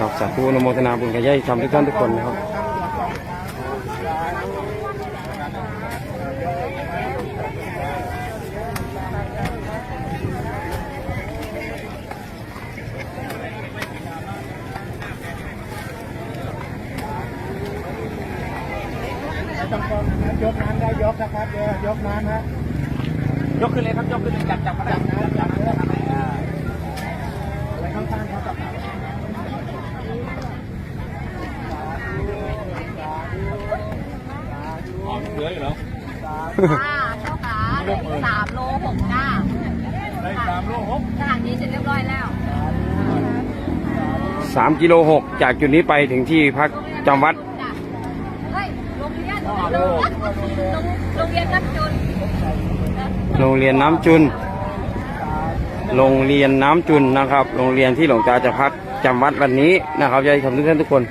ครับสาธุอนุโมทนาบุญกับญาติธรรมทุกท่านทุกคนนะครับต้องกองนะยกน้ำได้ยกนะครับเดี๋ยวยกน้ำฮะยกขึ้นเลยครับยกขึ้นเลยจับจับมาได้ จับน้ำจับน้ำอะไรข้างๆเขาจับ อ๋อ เหลืออยู่เหรอค่ะเจ้าขาได้สามโลหกจ้าได้สามโลหกขนาดนี้เสร็จเรียบร้อยแล้วสามกิโลหกจากจุดนี้ไปถึงที่พักจำวัดจ้ะเฮ้ยโรงเรียนโรงเรียนโรงเรียนนักจุนโรงเรียนน้ำจุน โรงเรียนน้ำจุนนะครับ โรงเรียนที่หลวงตาจะพักจำวัดวันนี้นะครับญาติธรรมทุกท่านทุกคน